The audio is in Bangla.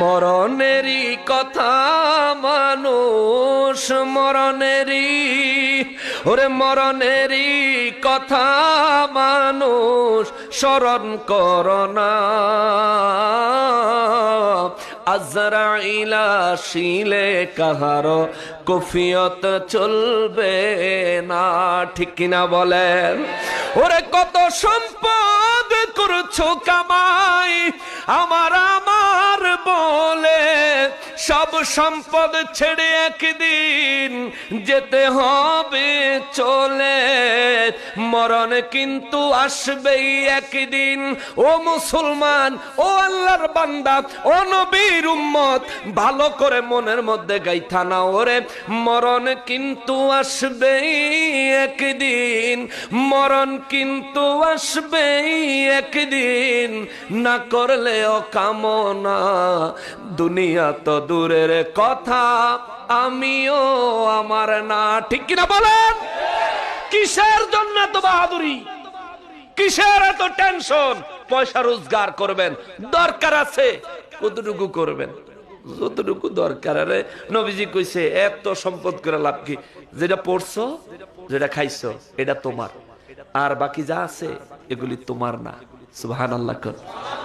মরণেরই কথা, মানুষ মরণেরই। ওরে মরণেরই কথা, মানুষ স্মরণ করোনা আজরাইলা শিলে কাহার কফিয়ত চলবে না, ঠিক কিনা বলেন? ওরে কত সম্পদ করছ কামাই, আমার আমার সব সম্পদ ছেড়ে একদিন যেতে হবে চলে মরণ কিন্তু আসবেই একদিন। ও মুসলমান, ও আল্লাহর বান্দা, ও নবীর উম্মত, ভালো করে মনের মধ্যে গাইথা না ওরে। মরণ কিন্তু আসবেই একদিন, মরণ কিন্তু আসবেই একদিন। না করলেও কামনা, দুনিয়া তো দূরের কথা, আমিও আমার না। ঠিক কিনা বলেন? বাহাদুরি। কিসের এত টেনশন পয়সা রোজগার করবেন, দরকার আছে, কতটুকু করবেন? যতটুকু দরকার, আরে নবীজি কইছে, এত সম্পদ করে লাভ কি? যেটা পড়ছো, যেটা খাইছো, এটা তোমার। আর বাকি যা আছে, এগুলি তোমার না। সুবহানাল্লাহ আল্লাহ